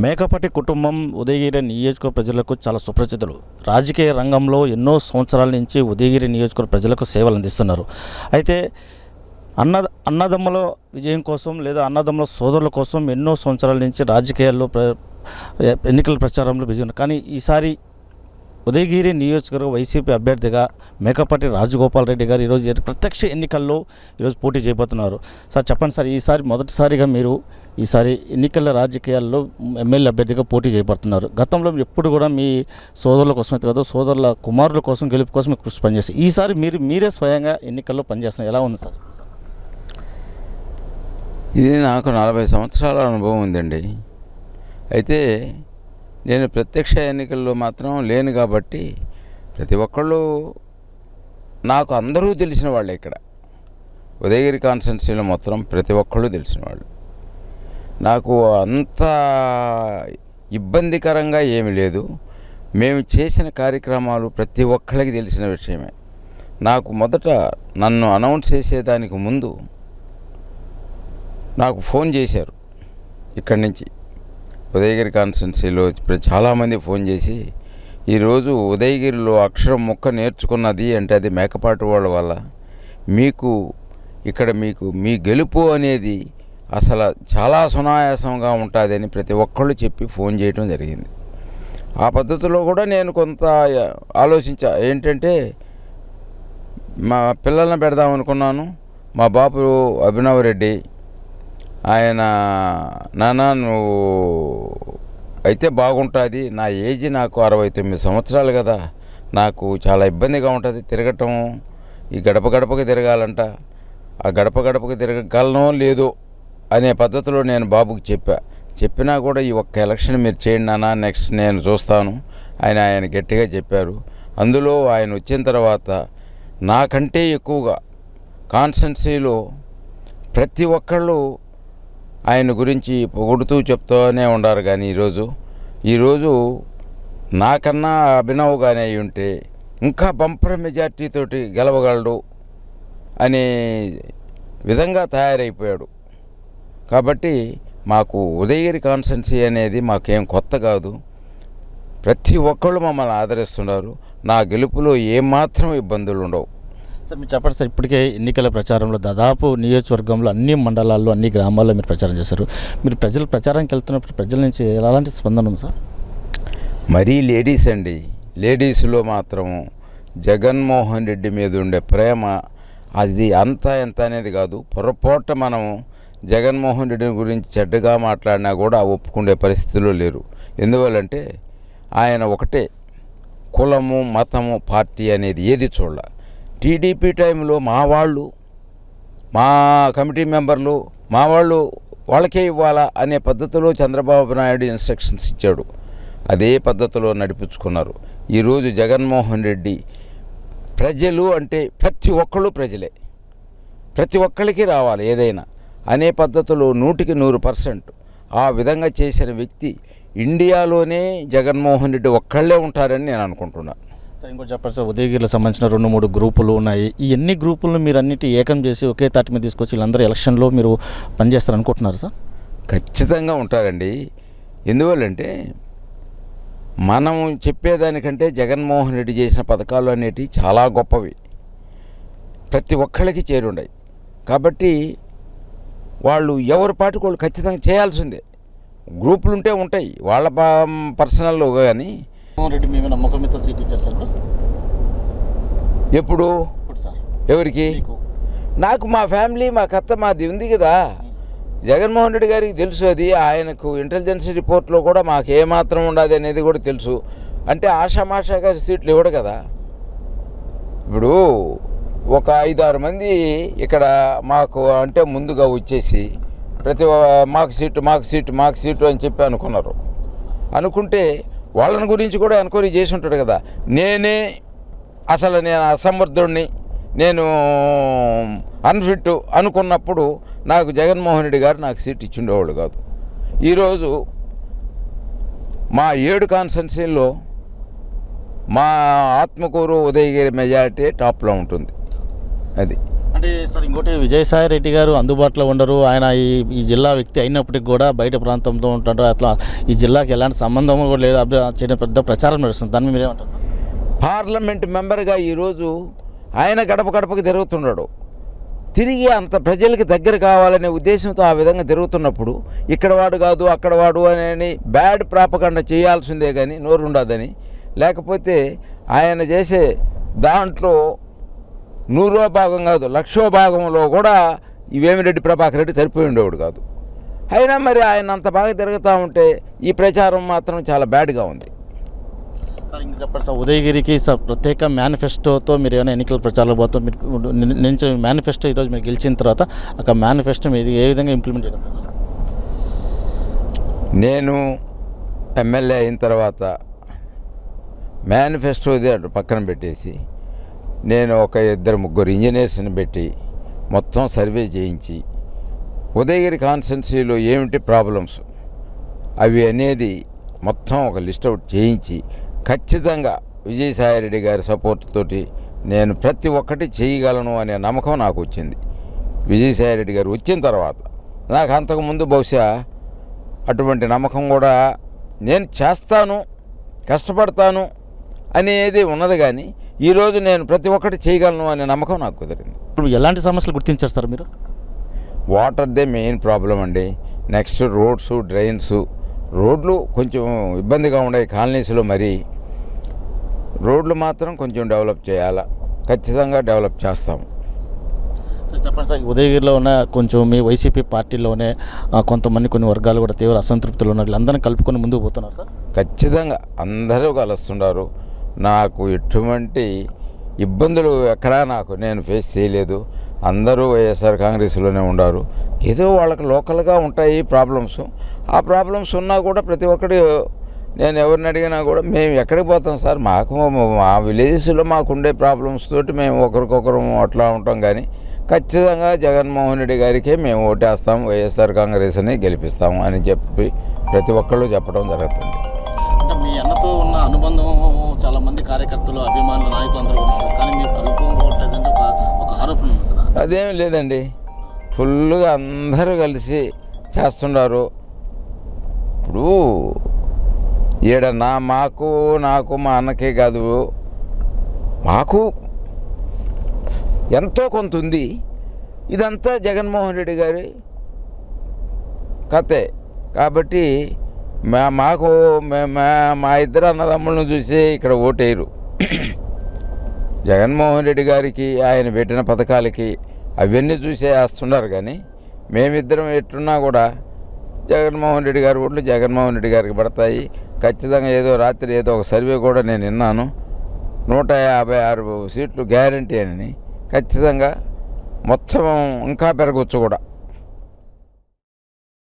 మేకపాటి కుటుంబం ఉదయగిరి నియోజకవర్గ ప్రజలకు చాలా సుపరిచితులు. రాజకీయ రంగంలో ఎన్నో సంవత్సరాల నుంచి ఉదయగిరి నియోజకవర్గ ప్రజలకు సేవలు అందిస్తున్నారు. అయితే అన్న అన్నదమ్ముల విజయం కోసం లేదా అన్నదమ్ముల సోదరుల కోసం ఎన్నో సంవత్సరాల నుంచి రాజకీయాల్లో ప్ర ఎన్నికల ప్రచారంలో బిజీ ఉన్నారు. కానీ ఈసారి ఉదయగిరి నియోజకవర్గ వైసీపీ అభ్యర్థిగా మేకపాటి రాజగోపాల్ రెడ్డి గారు ఈరోజు ప్రత్యక్ష ఎన్నికల్లో ఈరోజు పోటీ చేయబోతున్నారు. సార్ చెప్పండి సార్ ఈసారి మొదటిసారిగా మీరు ఈసారి ఎన్నికల రాజకీయాల్లో ఎమ్మెల్యే అభ్యర్థిగా పోటీ చేయబడుతున్నారు. గతంలో ఎప్పుడు కూడా మీ సోదరుల కోసం అయితే కదా సోదరుల కుమారుల కోసం గెలుపు కోసం కృషి పనిచేస్తారు ఈసారి మీరు మీరే స్వయంగా ఎన్నికల్లో పనిచేస్తున్నారు. ఎలా ఉంది సార్? ఇది నాకు నలభై సంవత్సరాల అనుభవం ఉందండి. అయితే నేను ప్రత్యక్ష ఎన్నికల్లో మాత్రం లేను కాబట్టి ప్రతి ఒక్కళ్ళు నాకు అందరూ తెలిసిన వాళ్ళే ఇక్కడ. ఉదయగిరి కాన్స్టెన్సీలో మొత్తం ప్రతి ఒక్కళ్ళు తెలిసిన వాళ్ళు. నాకు అంత ఇబ్బందికరంగా ఏమీ లేదు. మేము చేసిన కార్యక్రమాలు ప్రతి ఒక్కళ్ళకి తెలిసిన విషయమే. నాకు మొదట నన్ను అనౌన్స్ చేసేదానికి ముందు నాకు ఫోన్ చేశారు ఇక్కడి నుంచి. ఉదయగిరి కాన్స్టెన్సీలో ఇప్పుడు చాలామంది ఫోన్ చేసి ఈరోజు ఉదయగిరిలో అక్షరం ముక్క నేర్చుకున్నది అంటే అది మేకపాటు వాళ్ళ వల్ల. మీకు ఇక్కడ మీకు మీ గెలుపు అనేది అసలు చాలా సునాయాసంగా ఉంటుందని ప్రతి ఒక్కళ్ళు చెప్పి ఫోన్ చేయడం జరిగింది. ఆ పద్ధతిలో కూడా నేను కొంత ఆలోచించా. ఏంటంటే మా పిల్లల్ని పెడదాం అనుకున్నాను. మా బాబు అభినవ్ రెడ్డి ఆయన నానా నువ్వు అయితే బాగుంటుంది. నా ఏజ్ నాకు అరవై తొమ్మిది సంవత్సరాలు కదా. నాకు చాలా ఇబ్బందిగా ఉంటుంది తిరగటం. ఈ గడప గడపకి తిరగాలంట. ఆ గడప గడపకి తిరగగలనో లేదో అనే పద్ధతిలో నేను బాబుకి చెప్పా. చెప్పినా కూడా ఈ ఒక్క ఎలక్షన్ మీరు చేయండి నాన్న నెక్స్ట్ నేను చూస్తాను ఆయన ఆయన గట్టిగా చెప్పారు. అందులో ఆయన వచ్చిన తర్వాత నాకంటే ఎక్కువగా కాన్స్టెన్సీలో ప్రతి ఒక్కళ్ళు ఆయన గురించి పొగుడుతూ చెప్తూనే ఉండారు కానీ ఈరోజు. ఈరోజు నాకన్నా అభినవ్గానే అయి ఉంటే ఇంకా బంపర్ మెజార్టీతోటి గెలవగలడు అనే విధంగా తయారైపోయాడు. కాబట్టి మాకు ఉదయగిరి కాన్స్టెన్సీ అనేది మాకేం కొత్త కాదు. ప్రతి ఒక్కళ్ళు మమ్మల్ని ఆదరిస్తున్నారు. నా గెలుపులో ఏమాత్రం ఇబ్బందులు ఉండవు సార్ మీరు చెప్పండి సార్ ఇప్పటికే ఎన్నికల ప్రచారంలో దాదాపు నియోజకవర్గంలో అన్ని మండలాల్లో అన్ని గ్రామాల్లో మీరు ప్రచారం చేశారు. మీరు ప్రజలు ప్రచారానికి వెళ్తున్నప్పుడు ప్రజల నుంచి ఎలాంటి స్పందన ఉంది సార్? మరీ లేడీస్ అండి. లేడీస్లో మాత్రం జగన్మోహన్ రెడ్డి మీద ఉండే ప్రేమ అది అంత ఎంత అనేది కాదు. పొరపాటు మనం జగన్మోహన్ రెడ్డి గురించి చెడ్డగా మాట్లాడినా కూడా ఒప్పుకునే పరిస్థితిలో లేరు. ఎందువల్లంటే ఆయన ఒకటే కులము మతము పార్టీ అనేది ఏది చూడాల. టీడీపీ టైంలో మా వాళ్ళు మా కమిటీ మెంబర్లు మా వాళ్ళు వాళ్ళకే ఇవ్వాలా అనే పద్ధతిలో చంద్రబాబు నాయుడు ఇన్స్ట్రక్షన్స్ ఇచ్చాడు. అదే పద్ధతిలో నడిపించుకున్నారు. ఈరోజు జగన్మోహన్ రెడ్డి ప్రజలు అంటే ప్రతి ఒక్కళ్ళు ప్రజలే. ప్రతి ఒక్కళ్ళకి రావాలి ఏదైనా అనే పద్ధతిలో నూటికి నూరు పర్సెంట్ ఆ విధంగా చేసిన వ్యక్తి ఇండియాలోనే జగన్మోహన్ రెడ్డి ఒక్కళ్ళే ఉంటారని నేను అనుకుంటున్నాను సార్ ఇంకోటి చెప్పండి సార్ సంబంధించిన రెండు మూడు గ్రూపులు ఉన్నాయి. ఈ ఎన్ని గ్రూపులను మీరు అన్నిటి ఏకం చేసి ఒకే తాటి మీద తీసుకొచ్చి వీళ్ళందరూ ఎలక్షన్లో మీరు పనిచేస్తారు అనుకుంటున్నారు సార్? ఖచ్చితంగా ఉంటారండి. ఎందువల్లంటే మనం చెప్పేదానికంటే జగన్మోహన్ రెడ్డి చేసిన పథకాలు అనేటివి చాలా గొప్పవి. ప్రతి ఒక్కళ్ళకి చేరుండాయి. కాబట్టి వాళ్ళు ఎవరి పాటికి వాళ్ళు ఖచ్చితంగా చేయాల్సిందే. గ్రూపులు ఉంటే ఉంటాయి. వాళ్ళ పర్సనల్లో కానీ రెడ్డి మేము నమ్మకం మీద సీట్ ఇచ్చారు సార్ ఎప్పుడు? ఎవరికి? నాకు మా ఫ్యామిలీ మా కత్త మాది ఉంది కదా. జగన్మోహన్ రెడ్డి గారికి తెలుసు అది. ఆయనకు ఇంటెలిజెన్స్ రిపోర్ట్లో కూడా మాకు ఏమాత్రం ఉండదు అనేది కూడా తెలుసు. అంటే ఆషామాషాగా సీట్లు ఇవ్వడు కదా. ఇప్పుడు ఒక ఐదారు మంది ఇక్కడ మాకు అంటే ముందుగా వచ్చేసి ప్రతి మాకు సీటు మాకు సీటు మాకు సీటు అని చెప్పి అనుకున్నారు. అనుకుంటే వాళ్ళని గురించి కూడా ఎంక్వైరీ చేసి ఉంటాడు కదా. నేనే అసలు నేను అసమర్థుడిని నేను అన్ఫిట్ అనుకున్నప్పుడు నాకు జగన్మోహన్ రెడ్డి గారు నాకు సీట్ ఇచ్చిండేవాళ్ళు కాదు. ఈరోజు మా ఏడు కాన్స్టెన్సీల్లో మా ఆత్మకూరు ఉదయగిరి మెజారిటీ టాప్లో ఉంటుంది. అది. అంటే సార్ ఇంకోటి విజయసాయి రెడ్డి గారు అందుబాటులో ఉండరు. ఆయన ఈ ఈ జిల్లా వ్యక్తి అయినప్పటికీ కూడా బయట ప్రాంతంతో ఉంటాడు. అట్లా ఈ జిల్లాకి ఎలాంటి సంబంధం కూడా లేదు. అప్పుడు చేయడం పెద్ద ప్రచారం నడుస్తుంది. దాన్ని మీరు ఏమంటారు సార్? పార్లమెంట్ మెంబర్గా ఈరోజు ఆయన గడప గడపకి తిరుగుతున్నాడు. తిరిగి అంత ప్రజలకి దగ్గర కావాలనే ఉద్దేశంతో ఆ విధంగా తిరుగుతున్నప్పుడు ఇక్కడ వాడు కాదు అక్కడ వాడు అని బ్యాడ్ ప్రాపకండ చేయాల్సిందే కానీ నోరు ఉండదని లేకపోతే ఆయన చేసే దాంట్లో నూరో భాగం కాదు లక్షో భాగంలో కూడా ఈ వేమిరెడ్డి ప్రభాకర్ రెడ్డి సరిపోయి ఉండేవాడు కాదు అయినా మరి ఆయన అంత బాగా తిరుగుతూ ఉంటే ఈ ప్రచారం మాత్రం చాలా బ్యాడ్గా ఉంది సార్ ఇంకా చెప్పండి సార్ ఉదయగిరికి సార్ ప్రత్యేక మేనిఫెస్టోతో మీరు ఏమైనా ఎన్నికల ప్రచారంలో పోతే మీరు నుంచి మేనిఫెస్టో ఈరోజు మీరు గెలిచిన తర్వాత ఒక మేనిఫెస్టో మీరు ఏ విధంగా ఇంప్లిమెంట్ సార్? నేను ఎమ్మెల్యే అయిన తర్వాత మేనిఫెస్టోది అటు పక్కన పెట్టేసి నేను ఒక ఇద్దరు ముగ్గురు ఇంజనీర్స్ని పెట్టి మొత్తం సర్వే చేయించి ఉదయగిరి కాన్స్టెన్సీలో ఏమిటి ప్రాబ్లమ్స్? అవి అనేది మొత్తం ఒక లిస్ట్ అవుట్ చేయించి ఖచ్చితంగా విజయసాయిరెడ్డి గారి సపోర్ట్ తోటి నేను ప్రతి ఒక్కటి చేయగలను అనే నమ్మకం నాకు వచ్చింది. విజయసాయిరెడ్డి గారు వచ్చిన తర్వాత నాకు అంతకుముందు బహుశా అటువంటి నమ్మకం కూడా నేను చేస్తాను కష్టపడతాను అనేది ఉన్నది కానీ ఈరోజు నేను ప్రతి ఒక్కటి చేయగలను అనే నమ్మకం నాకు కుదిరింది. ఇప్పుడు ఎలాంటి సమస్యలు గుర్తించారు సార్ మీరు? వాటర్దే మెయిన్ ప్రాబ్లం అండి. నెక్స్ట్ రోడ్స్ డ్రైన్స్ రోడ్లు కొంచెం ఇబ్బందిగా ఉన్నాయి కాలనీస్లో మరి. రోడ్లు మాత్రం కొంచెం డెవలప్ చేయాలా? ఖచ్చితంగా డెవలప్ చేస్తాము చెప్పండి సార్ ఉదయగిరిలో ఉన్న కొంచెం మీ వైసీపీ పార్టీలోనే కొంతమంది కొన్ని వర్గాలు కూడా తీవ్ర అసంతృప్తులు ఉన్నారు. వీళ్ళందరినీ కలుపుకొని ముందుకు పోతున్నారు సార్? ఖచ్చితంగా అందరూ కలుస్తున్నారు. నాకు ఎటువంటి ఇబ్బందులు ఎక్కడా నాకు నేను ఫేస్ చేయలేదు. అందరూ వైఎస్ఆర్ కాంగ్రెస్లోనే ఉన్నారు ఏదో వాళ్ళకి లోకల్గా ఉంటాయి ప్రాబ్లమ్స్ ఆ ప్రాబ్లమ్స్ ఉన్నా కూడా ప్రతి ఒక్కరు నేను ఎవరిని అడిగినా కూడా మేము ఎక్కడికి పోతాం సార్? మాకు మా విలేజెస్లో మాకుండే ప్రాబ్లమ్స్ తోటి మేము ఒకరికొకరు అట్లా ఉంటాం కానీ ఖచ్చితంగా జగన్మోహన్ రెడ్డి గారికే మేము ఓటేస్తాం వైఎస్ఆర్ కాంగ్రెస్ని గెలిపిస్తాము అని చెప్పి ప్రతి ఒక్కళ్ళు చెప్పడం జరుగుతుంది. మీ అన్నతో ఉన్న అనుబంధం మంది కార్యకర్తలు అభిమానులు నాయకులు అందరూ ఉన్నారు. కానీ మీరు కలుపుకోవట్లేదంటే ఒక ఒక ఆరోపణ ఉంది సార్. అదేమి లేదండి. ఫుల్గా అందరూ కలిసి చేస్తున్నారు. ఇప్పుడు ఈడ నా మాకు నాకు మా అన్నకే కాదు మాకు ఎంతో కొంత ఉంది. ఇదంతా జగన్మోహన్ రెడ్డి గారి కథే. కాబట్టి మా మాకు మే- మా- మా ఇద్దరు అన్నదమ్ములను చూసి ఇక్కడ ఓటేయరు. జగన్మోహన్ రెడ్డి గారికి ఆయన పెట్టిన పథకాలకి అవన్నీ చూసే వేస్తున్నారు కానీ మేమిద్దరం ఎట్లున్నా కూడా జగన్మోహన్ రెడ్డి గారి ఓట్లు జగన్మోహన్ రెడ్డి గారికి పడతాయి. ఖచ్చితంగా ఏదో రాత్రి ఏదో ఒక సర్వే కూడా నేను విన్నాను. నూట యాభై ఆరు సీట్లు గ్యారంటీ అని. ఖచ్చితంగా మొత్తం ఇంకా పెరగవచ్చు కూడా.